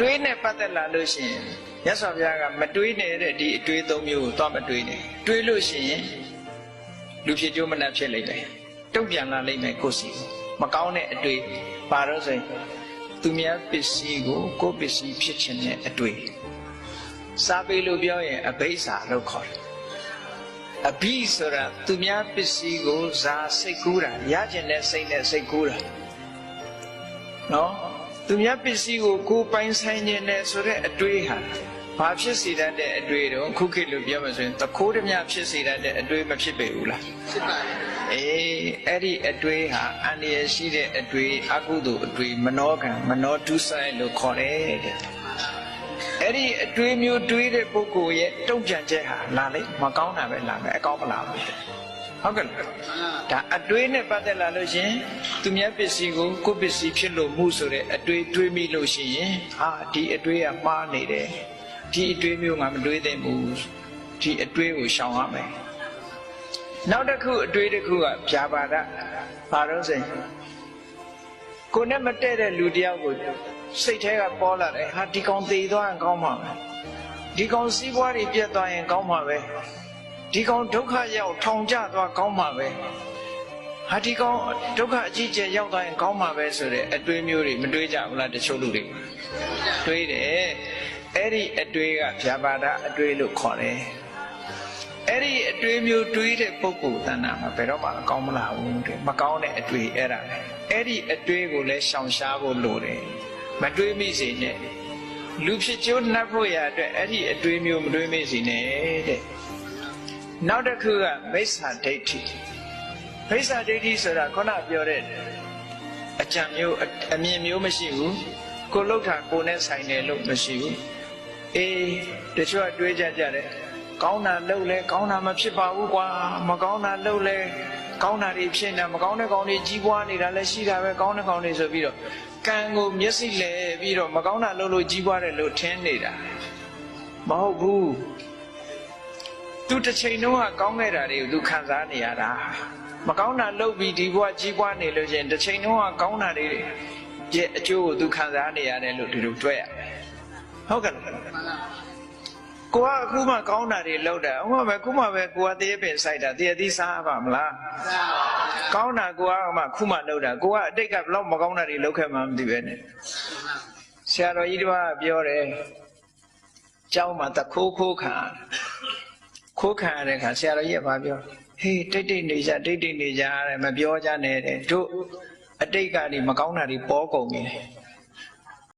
တွေးနဲ့ပတ်သက်လာလို့ရှိရင်မြတ်စွာဘုရားကမတွေးနဲ့တဲ့ဒီအတွေးသုံးမျိုးကိုသွားမတွေးနဲ့တွေးလို့ရှိရင်လူဖြစ်ကြိုးမနှက်ဖြစ်လိမ့်မယ်တုံ့ပြန်လာလိမ့်မယ်ကိုယ်စီကိုမကောင်းတဲ့အတွေးပါတော့ဆိုရင်သူများပစ္စည်းကိုကိုယ်ပစ္စည်းဖြစ်ခြင်းနဲ့အတွေ့စားပေးလို့ပြောရင်အဘိဓါလို့ခေါ်တယ်အဘိဆိုတာသူများပစ္စည်းကိုဇာစိတ်ကူးတာရကျင်တဲ့စိတ်နဲ့စိတ်ကူးတာနော် သူများပစ္စည်းကိုကိုယ်ပိုင်ဆိုင်ခြင်းနဲ့ဆိုတဲ့အတွေ့ဟာဘာဖြစ်စေတတ်တဲ့အတွေ့တော့ခုခေတ်လိုပြောမှဆိုရင်တခိုးဓမြဖြစ်စေတတ်တဲ့အတွေ့မဖြစ်ပေဘူးလားဖြစ်ပါတယ်အေးအဲ့ဒီအတွေးဟာအန္တရာယ်ရှိတဲ့အတွေးအကုသိုလ်အတွေးမနောကံမနောတုဆိုင်လို့ခေါ်တယ်တဲ့အဲ့ဒီအတွေးမျိုးတွေးတဲ့ပုဂ္ဂိုလ်ရဲ့တုံ့ပြန်ချက်ဟာလာလိမ့်မကောင်းတာပဲလာမယ်အကောင်းမလာဘူး ဟုတ်ကဲ့လားဒါအတွေးနဲ့ပတ်သက်လာလို့ရှရင်သူများပစ္စည်းကိုကိုယ့်ပစ္စည်းဖြစ်လို့မှုဆိုတဲ့အတွေးတွေးမိလို့ရှိရင်ဟာဒီအတွေးကမှားနေတယ်ဒီအတွေးမျိုးငါမတွေးသင့်ဘူးဒီအတွေးကိုရှောင်ရမယ်နောက်တစ်ခုအတွေ့တစ်ခုကဗျာပါဒဘာလို့ဆိုရင်ကိုနဲ့မတည့်တဲ့လူတယောက်ကိုစိတ်ထဲကပေါ်လာတယ်ဟာဒီကောင်သေသွားရင်ကောင်းမှာပဲဒီကောင်စီးပွားတွေပြတ်သွားရင်ကောင်းမှာပဲ ဒီကောင်ဒုက္ခရောက်ထောင်ကျသွားကောင်းမှာပဲဟာဒီကောင်ဒုက္ခအကြီးကျယ်ရောက်သွားရင်ကောင်းမှာပဲဆိုတဲ့အတွေ့မျိုးတွေမတွေးကြဘူးလားတချို့လူတွေတွေးတယ်အဲ့ဒီအတွေ့ကဗျာပါဒအတွေ့လို့ခေါ်တယ်အဲ့ဒီအတွေးမျိုးတွေးတဲ့ပုဂ္ဂိုလ်တဏ္ဍာမှာဘယ်တော့မှအကောင်းမလာဘူးတဲ့မကောင်းတဲ့အတွေးအဲ့ဒါလေအဲ့ဒီအတွေးကိုလည်းရှောင်ရှားဖို့လိုတယ်မတွေးမိစေနဲ့လူဖြစ်ကျိုးနှပ်ဖို့ရအတွက်အဲ့ဒီအတွေးမျိုးမတွေးမိစေနဲ့တဲ့ နောက်တစ်ခုကမိစ္ဆာဒိဋ္ဌိမိစ္ဆာဒိဋ္ဌိဆိုတာခုနပြောတဲ့အကြံမျိုးအအမြင်မျိုးမရှိဘူးကိုလှုပ်တာကိုနဲ့ဆိုင်တယ်လို့မရှိဘူးအေးတချို့ကတွေးကြကြတယ်ကောင်းတာလုပ်လဲကောင်းတာမဖြစ်ပါဘူးကွာမကောင်းတာလုပ်လဲကောင်းတာတွေဖြစ်နေမကောင်းတဲ့ကောင်တွေကြီးပွားနေတာလည်းရှိတာပဲကောင်းတဲ့ကောင်တွေဆိုပြီးတော့ကံကိုမျက်စိလဲပြီးတော့မကောင်းတာလုပ်လို့ကြီးပွားတယ်လို့ထင်နေတာမဟုတ်ဘူး သူတစ်ချိန်လုံးကကောင်းခဲ့တာတွေကိုသူခံစားနေရတာမကောင်းတာလုပ်ပြီးဒီဘဝကြီးပွားနေလို့ရှိရင်တစ်ချိန်လုံးကကောင်းတာတွေရဲ့အကျိုးကိုသူခံစားနေရတယ်လို့ဒီလိုတွေ့ရတယ်ဟုတ်ကဲ့လားကိုကအခုမှကောင်းတာတွေလုပ်တာဥပမာပဲခုမှပဲကိုကတရေပင်စိုက်တာတရေသီးစားပါမလားကောင်းတာကိုကမှခုမှလုပ်တာကိုကအတိတ်ကဘလောက်မကောင်းတာတွေလုပ်ခဲ့မှမသိပဲနဲ့ဆရာတော်ကြီးတစ်ပါးကပြောတယ်ကျောင်းမှာတခိုးခိုးခံ ခိုးခံရတဲ့ခါဆရာတော်ကြီးကဘာပြောဟေးတိတ်တိတ်နေကြတိတ်တိတ်နေကြတဲ့မပြောကြနဲ့တဲ့တို့အတိတ်ကနေမကောင်းတာတွေပေါ်ကုန်ပြီ